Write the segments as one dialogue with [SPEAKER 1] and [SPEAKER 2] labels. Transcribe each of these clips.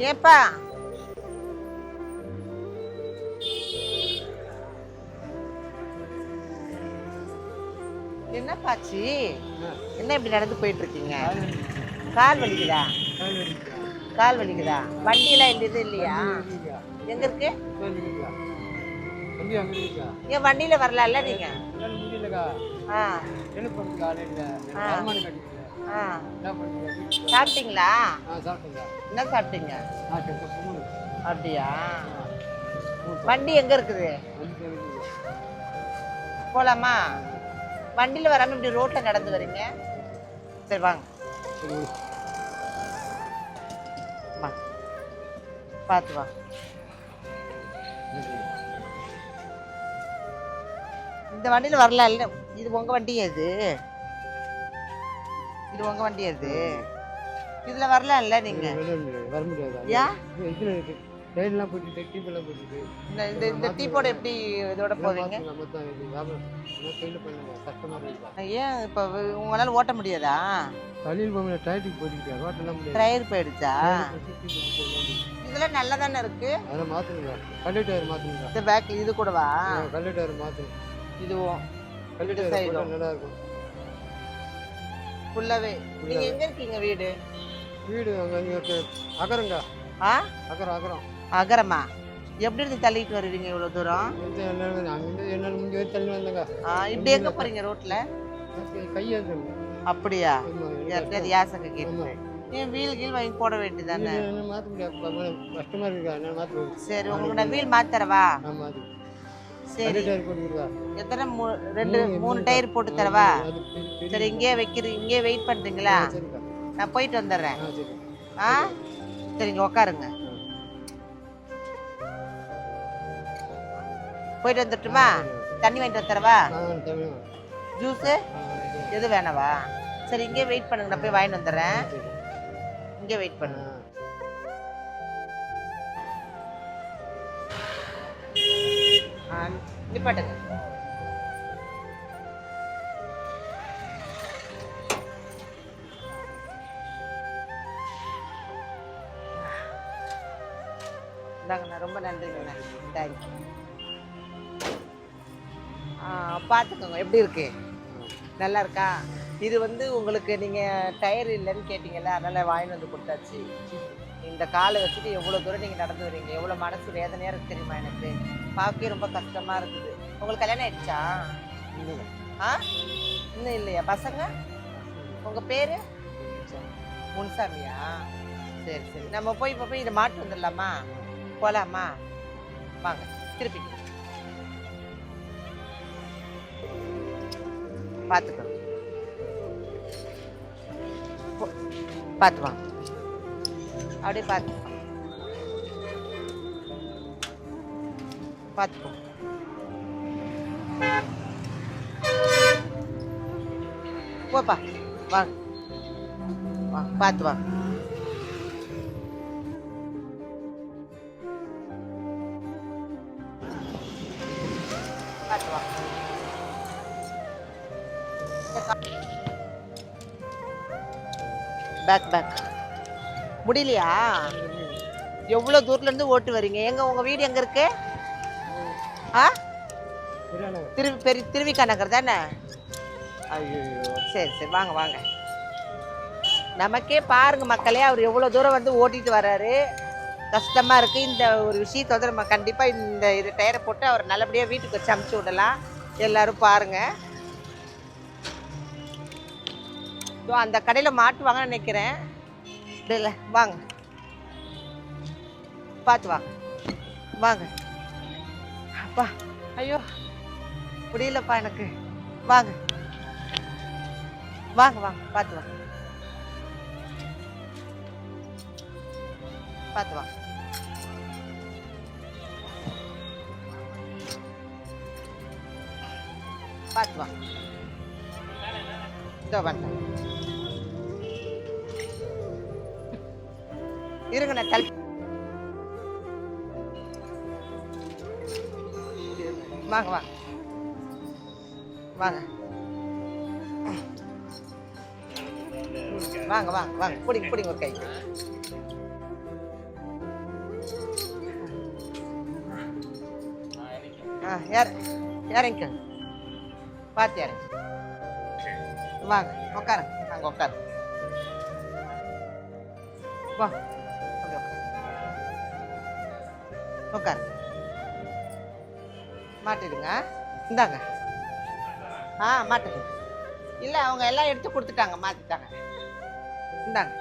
[SPEAKER 1] ஏப்பா. என்னப்பாச்சு என்ன இப்படி நடந்து போயிட்டு இருக்கீங்க கால் வலிக்குதா? கால் வலிக்குதா? வண்டியெல்லாம் இந்த இது இல்லையா? எங்க இருக்கு? ஏன் வண்டியில வரலாம்ல நீங்க. ஆ. சாப்பிட்டீங்களா? என்ன சாப்பிட்டீங்க? அப்படியா? வண்டி எங்க இருக்குது? போலாமா? வண்டியில வராம இப்படி ரோட்ல நடந்து வரீங்க? சரி வாங்க. வா. பார்த்து வா. இந்த வண்டியில வரலாம் இல்ல இது உங்க வண்டி இது இது உங்க வண்டி இது இதுல வரலாம் இல்ல நீங்க
[SPEAKER 2] வர முடியாது?
[SPEAKER 1] ஏன்
[SPEAKER 2] இதுல இருக்கு. ட்ரெயின்லாம் போயிட்டு டீப்பெல்லாம் போயிட்டு
[SPEAKER 1] இந்த இந்த இந்த டீப்போட எப்படி இதோட போவீங்க? ஏன் இப்போ உங்களால ஓட்ட முடியாதா?
[SPEAKER 2] வழியில் போக ரோட்டெல்லாம் முடியாது.
[SPEAKER 1] டயர் போயிடுச்சா. இதெல்லாம் நல்லா தானே இருக்கு
[SPEAKER 2] அதெல்லாம் மாற்றுங்க கல்லு டயர் மாற்றுங்க
[SPEAKER 1] இந்த பேக் இது கூடவா?
[SPEAKER 2] கல்லு டயர் மாற்றுங்க
[SPEAKER 1] இதுவும்
[SPEAKER 2] கல்லு டயர். நல்லா இருக்கும்.
[SPEAKER 1] ஃபுல்லாவே நீங்க எங்க இருக்கீங்க வீடு?
[SPEAKER 2] வீடு அங்கே இங்கே அகரங்க.
[SPEAKER 1] ஆ?
[SPEAKER 2] அகரம் அகரம்.
[SPEAKER 1] அகரமா? எப்படி இருந்து தள்ளிட்டு வருவீங்க இவ்வளவு தூரம்?
[SPEAKER 2] என்ன முடிஞ்ச தள்ளி வந்தேங்க.
[SPEAKER 1] ஆ, இப்படி எங்க போறீங்க ரோட்ல?
[SPEAKER 2] கையாந்துங்க
[SPEAKER 1] அப்படியா? யார்கிட்டயாவது யாசங்க கேட்டு. ஏன் வீல் கீழ் வாங்கி போட வேண்டியதானே
[SPEAKER 2] மாற்ற முடியாது கஷ்டமாக இருக்கா
[SPEAKER 1] சரி உங்களுக்கு நான் வீல் மாத்தரவா சரி. எத்தனை ரெண்டு மூணு டயர் போட்டு தரவா சரி இங்கேயே வைக்கிறீ இங்கேயே வெயிட் பண்றீங்களா
[SPEAKER 2] சரிக்கா.
[SPEAKER 1] நான் போயிட்டு வந்துடுறேன்.
[SPEAKER 2] ஆ சரி.
[SPEAKER 1] ஆ? சரிங்க உட்காருங்க போயிட்டு வந்துட்டுமா? தண்ணி வாங்கிட்டு
[SPEAKER 2] தமிழ்
[SPEAKER 1] ஜூஸு. எது வேணவா? சரி இங்கே வெயிட் பண்ணுங்க. நான் போய் வாங்கிட்டு வந்துடுறேன். இங்கே வெயிட் பண்ணுங்க. நிப்பாட்டுங்க இந்தாங்கண்ணா ரொம்ப நன்றிங்கண்ணா தேங்க்யூ பார்த்துக்கோங்க எப்படி இருக்கு? நல்லா இருக்கா? இது வந்து உங்களுக்கு நீங்கள் டயர் இல்லைன்னு கேட்டிங்கல்ல அதனால் வாங்கிட்டு வந்து கொடுத்தாச்சு. இந்த காலை வச்சுட்டு எவ்வளோ தூரம் நீங்கள் நடந்து வரீங்க? எவ்வளோ மனசு வேதனையாக இருக்கு தெரியுமா எனக்கு? பார்க்கவே ரொம்ப கஷ்டமாக இருக்குது. உங்களுக்கு கல்யாணம் ஆயிடுச்சா. ஆ? இன்னும் இல்லையா? பசங்க? உங்கள் பேர்? முன்சாமியா? சரி சரி. நம்ம போய் இப்போ போய் இதை மாட்டு வந்துடலாமா? போகலாமா வாங்க திருப்பி. பார்த்துக்கோ. போ- பார்த்து வாங்க அப்படியே பார்த்து பார்த்துக்கோ போப்பா வாங்க வா பார்த்து வாங்க பார்த்து வாங்க பேக் பேக் முடியலையா? எவ்வளோ தூரத்துல இருந்து ஓட்டு வரீங்க? எங்க உங்க வீடு எங்க இருக்கு? ஆ?
[SPEAKER 2] சரியானங்க.
[SPEAKER 1] திரு பெரிய திருவிக்கா நகர் தானே? ஐயோ சரி சரி வாங்க வாங்க. நமக்கே பாருங்க மக்களே அவர் எவ்வளோ தூரம் வந்து ஓட்டிட்டு வர்றாரு கஷ்டமா இருக்கு. இந்த ஒரு விஷயத்தை வந்து நம்ம கண்டிப்பா இந்த இது டயரை போட்டு அவர் நல்லபடியா வீட்டுக்கு வச்சு அமுச்சு விடலாம். எல்லாரும் பாருங்க. இதோ அந்த கடையில மாட்டுவாங்கன்னு நினைக்கிறேன். இல்லை வாங்க பார்த்து வாங்க வாங்க அப்பா ஐயோ முடியலப்பா எனக்கு வாங்க வாங்க வாங்க பார்த்து வாங்க பார்த்து வாங்க பார்த்து வாங்க இதோ வந்தேன் இருங்க நான் வாங்க வாங்க. வாங்க. வாங்க வாங்க வாங்க. பிடிங்க பிடிங்க ஒரு கை ஆ யார் யாரைங்க பார்த்து யாரு வாங்க உட்காருங்க வாங்க உட்காரு வா. உட்காரு. மாட்டிடுங்க. இந்தாங்க. ஆ மாட்டுங்க. இல்லை அவங்க எல்லாம் எடுத்து கொடுத்துட்டாங்க மாற்றிட்டாங்க இந்தாங்க.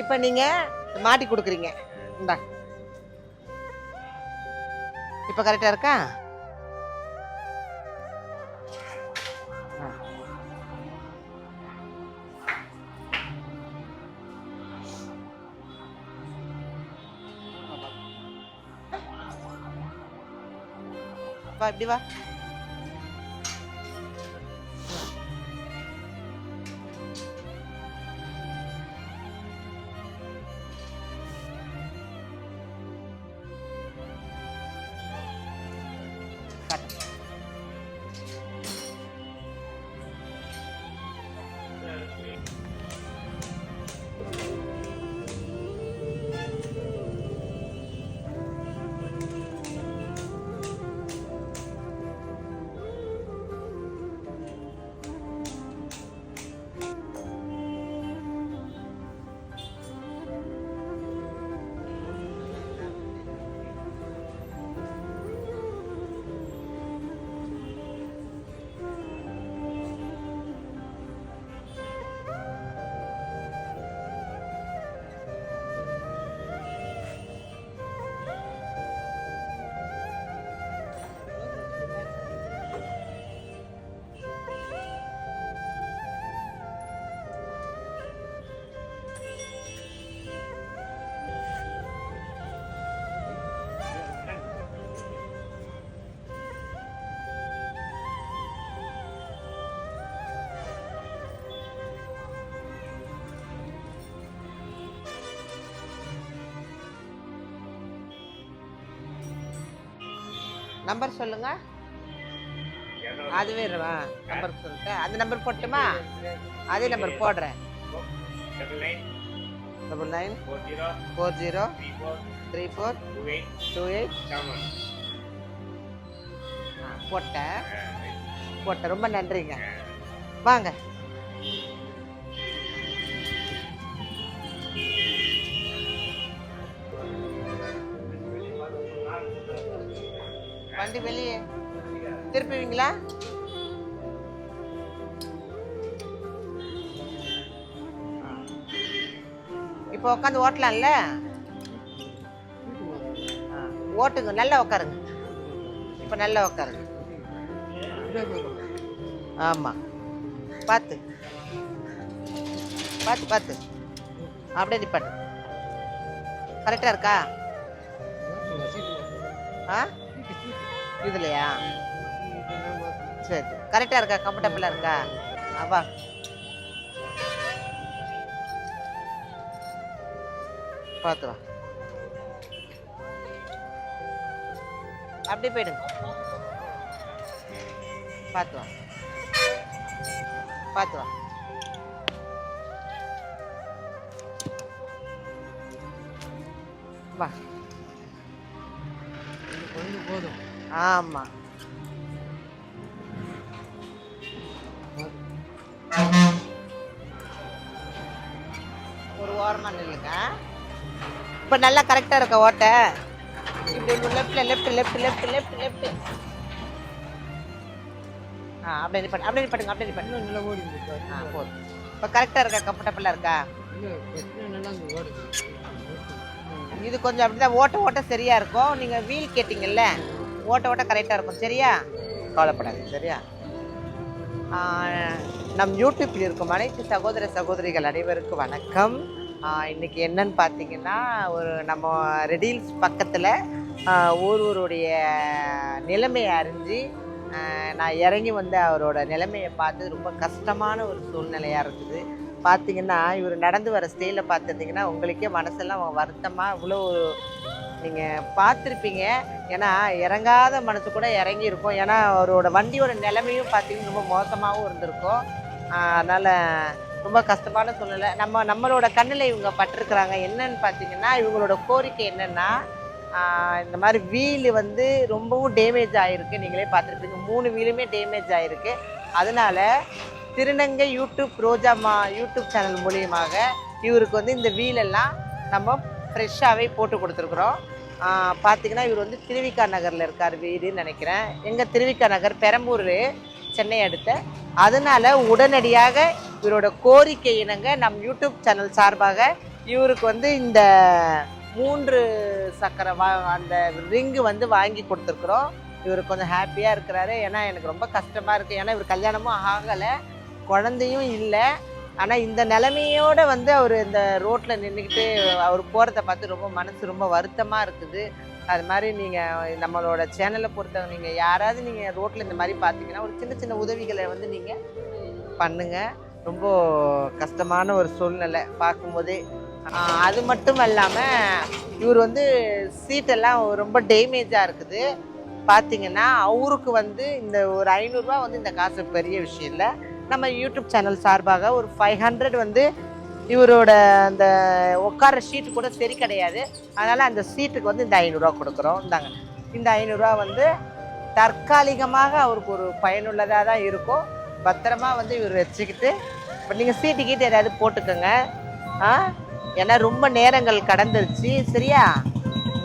[SPEAKER 1] இப்போ நீங்கள் மாட்டி கொடுக்குறீங்க. இந்தாங்க இப்போ கரெக்டாக இருக்கா? வா நம்பர் சொல்லுங்க. அதுவே நம்பர் சொல்லிட்டு அந்த நம்பர் போட்டுமா அதே நம்பர் போடுறேன். Double nine four zero three four two eight போட்டேன். போட்டேன். ரொம்ப நன்றிங்க. வாங்க. வண்டி வெளியே. திருப்புவீங்களா? இப்போ உட்காந்து ஓட்டலாம்ல? ஆ, ஓட்டுங்க நல்லா உட்காருங்க இப்போ நல்லா உட்காருங்க ஆமாம் பார்த்து. பார்த்து பார்த்து. அப்படியே நிப்பாட்டு. கரெக்டாக இருக்கா? ஆ? இதுலையா சரி கரெக்டாக இருக்கா? கம்ஃபர்டபுளாக இருக்கா? அவா பார்த்து வா. அப்படியே போயிடுங்க. பார்த்து வா. பார்த்து வா. வா.
[SPEAKER 2] போதும்.
[SPEAKER 1] ஆமா. ஒரு ஓரமா நில்லுங்க. இப்போ நல்லா கரெக்டா இருக்க ஓட்ட. இப்படி லெஃப்ட்ல left left left left left ஆ அப்படியே நிப்பாட்டு அப்படியே நிப்பாட்டுங்க அப்படியே
[SPEAKER 2] இன்னும் நல்லா ஓடி
[SPEAKER 1] ஆ போதும். இப்போ கரெக்டா இருக்கா? கம்ஃபர்டபுளா இருக்கா? இது கொஞ்சம் அப்படிதான் ஓட்ட ஓட்ட சரியா இருக்கும். நீங்க வீல் கேட்டிங்கல்ல? ஓட்ட ஓட்ட கரெக்டாக இருக்கும். சரியா? கவலைப்படாது சரியா? நம் யூடியூப்பில் இருக்கும் அனைத்து சகோதர சகோதரிகள் அனைவருக்கும் வணக்கம். இன்றைக்கி இன்னைக்கு என்னன்னு பார்த்தீங்கன்னா ஒரு நம்ம ரெடீல்ஸ் பக்கத்தில் ஒருவருடைய நிலைமையை அறிஞ்சு நான் இறங்கி வந்து அவரோட நிலைமையை பார்த்து ரொம்ப கஷ்டமான ஒரு சூழ்நிலையாக இருக்குது. பார்த்தீங்கன்னா இவர் நடந்து வர ஸ்டேயில் பார்த்துருந்தீங்கன்னா உங்களுக்கே மனசெல்லாம் வருத்தமாக இவ்வளோ நீங்கள் பார்த்துருப்பீங்க. ஏன்னா இறங்காத மனசு கூட இறங்கி இருக்கும் ஏன்னா அவரோட வண்டியோட நிலைமையும் பார்த்தீங்கன்னா ரொம்ப மோசமாகவும் இருந்திருக்கும். அதனால் ரொம்ப கஷ்டமான சூழ்நிலை. நம்ம நம்மளோட கண்ணில் இவங்க பட்டிருக்கிறாங்க. என்னன்னு பார்த்தீங்கன்னா இவங்களோட கோரிக்கை என்னென்னா இந்த மாதிரி வீல் வந்து ரொம்பவும் டேமேஜ் ஆகிருக்கு நீங்களே பார்த்துருப்பீங்க. மூணு வீலுமே டேமேஜ் ஆகிருக்கு அதனால திருநங்கை யூடியூப் ரோஜாமா யூடியூப் சேனல் மூலியமாக இவருக்கு வந்து இந்த வீலெல்லாம் நம்ம ஃப்ரெஷ்ஷாகவே போட்டு கொடுத்துருக்குறோம். பார்த்தீங்கன்னா இவர் வந்து திருவிக்கா நகரில் இருக்கார் வீடுன்னு நினைக்கிறேன். எங்கள் திருவிக்கா நகர்? பெரம்பூர் சென்னை அடுத்த. அதனால உடனடியாக இவரோட கோரிக்கை இணங்க நம் யூடியூப் சேனல் சார்பாக இவருக்கு வந்து இந்த மூன்று சக்கர வா அந்த ரிங்கு வந்து வாங்கி கொடுத்துருக்குறோம். இவர் கொஞ்சம் ஹாப்பியாக இருக்கிறாரு. ஏன்னா எனக்கு ரொம்ப கஷ்டமாக இருக்குது ஏன்னா இவர் கல்யாணமும் ஆகலை. குழந்தையும் இல்லை. ஆனால் இந்த நிலைமையோட வந்து அவர் இந்த ரோட்டில் நின்றுக்கிட்டு அவர் போகிறத பார்த்து ரொம்ப மனசு ரொம்ப வருத்தமாக இருக்குது. அது மாதிரி நீங்கள் நம்மளோட சேனலை பொறுத்தவங்க நீங்கள் யாராவது நீங்கள் ரோட்டில் இந்த மாதிரி பார்த்தீங்கன்னா ஒரு சின்ன சின்ன உதவிகளை வந்து நீங்கள் பண்ணுங்கள் ரொம்ப கஷ்டமான ஒரு சூழ்நிலை பார்க்கும்போதே. அது மட்டும் இல்லாமல் இவர் வந்து சீட்டெல்லாம் ரொம்ப டேமேஜாக இருக்குது. பார்த்தீங்கன்னா அவருக்கு வந்து இந்த ஒரு ஐநூறுரூவா வந்து இந்த காசு பெரிய விஷயம் இல்லை. நம்ம யூடியூப் சேனல் சார்பாக ஒரு ஃபைவ் ஹண்ட்ரட் வந்து இவரோட அந்த உட்கார ஷீட்டு கூட சரி கிடையாது. அதனால் அந்த சீட்டுக்கு வந்து இந்த ஐநூறுரூவா கொடுக்குறோம். இந்தாங்க. இந்த ஐநூறுரூவா வந்து தற்காலிகமாக அவருக்கு ஒரு பயனுள்ளதாக தான் இருக்கும். பத்திரமா வந்து இவர் வச்சுக்கிட்டு இப்போ நீங்கள் சீட்டு கீட்டு ஏதாவது போட்டுக்கோங்க. ஆ? ஏன்னா ரொம்ப நேரங்கள் கடந்துருச்சு. சரியா?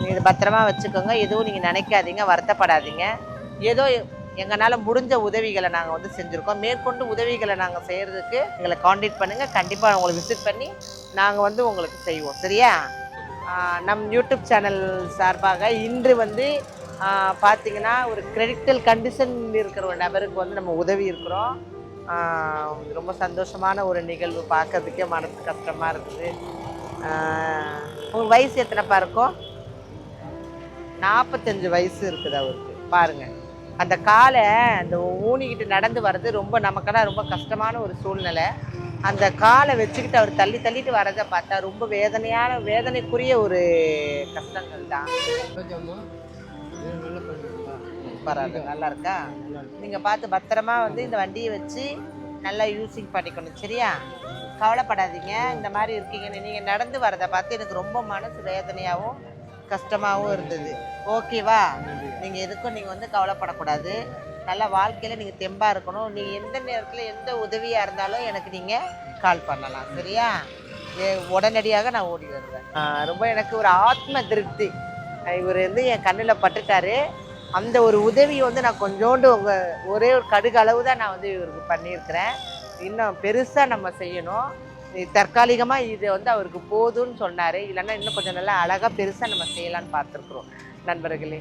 [SPEAKER 1] நீங்கள் இதை பத்திரமா வச்சுக்கோங்க. எதுவும் நீங்கள் நினைக்காதீங்க. வருத்தப்படாதீங்க. ஏதோ எங்களால் முடிஞ்ச உதவிகளை நாங்கள் வந்து செஞ்சுருக்கோம். மேற்கொண்டு உதவிகளை நாங்கள் செய்கிறதுக்கு எங்களை காண்டாக்ட் பண்ணுங்கள் கண்டிப்பாக உங்களை விசிட் பண்ணி நாங்கள் வந்து உங்களுக்கு செய்வோம். சரியா? நம் யூடியூப் சேனல் சார்பாக இன்று வந்து பார்த்திங்கன்னா பார்த்தீங்கன்னா ஒரு கிரெடிட்டல் கண்டிஷன் இருக்கிற ஒரு நபருக்கு வந்து நம்ம உதவி இருக்கிறோம். ரொம்ப சந்தோஷமான ஒரு நிகழ்வு. பார்க்கறதுக்கே மனசு கஷ்டமாக இருக்குது. உங்கள் வயசு எத்தனைப்பா இருக்கும்? நாற்பத்தஞ்சு வயசு இருக்குது அவருக்கு. பாருங்கள் அந்த காலை அந்த ஊனிக்கிட்டு நடந்து வர்றது ரொம்ப நமக்கெல்லாம் ரொம்ப கஷ்டமான ஒரு சூழ்நிலை. அந்த காலை வச்சுக்கிட்டு அவர் தள்ளி தள்ளிட்டு வரதை பார்த்தா ரொம்ப வேதனையான வேதனைக்குரிய ஒரு கஷ்டங்கள் தான். பரவாயில்ல நல்லா இருக்கா? நீங்கள் பார்த்து பத்திரமா வந்து இந்த வண்டியை வச்சு நல்லா யூஸிங் பண்ணிக்கணும் சரியா? கவலைப்படாதீங்க இந்த மாதிரி இருக்கீங்கன்னு. நீங்கள் நடந்து வரதை பார்த்து எனக்கு ரொம்ப மனசு வேதனையாகவும் கஷ்டமாகவும் இருந்தது. ஓகேவா? நீங்கள் எதுக்கும் நீங்கள் வந்து கவலைப்படக்கூடாது. நல்ல வாழ்க்கையில் நீங்கள் தெம்பாக இருக்கணும். நீங்கள் எந்த நேரத்தில் எந்த உதவியாக இருந்தாலும் எனக்கு நீங்கள் கால் பண்ணலாம். சரியா? ஏ- உடனடியாக நான் ஓடி வருவேன். ரொம்ப எனக்கு ஒரு ஆத்ம திருப்தி. இவர் வந்து என் கண்ணில் பட்டுட்டாரு. அந்த ஒரு உதவியை வந்து நான் கொஞ்சோண்டு உங்கள் ஒரே ஒரு கடுகு அளவு தான் நான் வந்து இவருக்கு பண்ணியிருக்கிறேன். இன்னும் பெருசாக நம்ம செய்யணும். தற்காலிகமாக இது வந்து அவருக்கு போதும்னு சொன்னார். இல்லைன்னா இன்னும் கொஞ்சம் நல்லா அழகாக பெருசாக நம்ம செய்யலான்னு பார்த்துருக்குறோம் நண்பர்களே.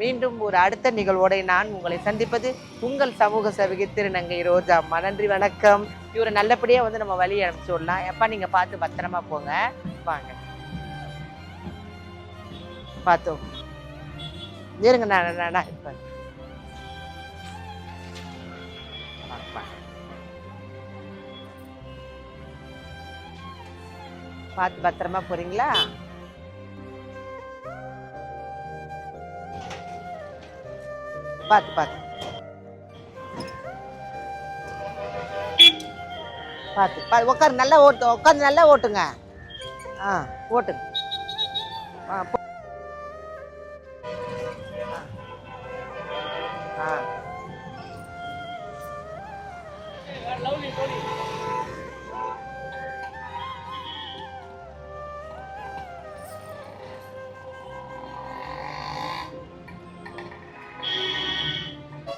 [SPEAKER 1] மீண்டும் ஒரு அடுத்த நிகழ்வோட நான் உங்களை சந்திப்பது உங்கள் சமூக சபிகை திருநங்கை ரோஜா. நன்றி வணக்கம். இவரை நல்லபடியாக வந்து நம்ம வழி அனுப்பிச்சு விடலாம். எப்பா நீங்கள் பார்த்து பத்திரமா போங்க. வாங்க. பார்த்தோம். இருங்க நான் நான் பார்த்து பத்திரமா போறீங்களா? பார்த்து பார்த்து பார்த்து பார்த்து உட்காரு நல்லா ஓட்டு உட்காந்து நல்லா ஓட்டுங்க. ஆ ஓட்டுங்க. ஆ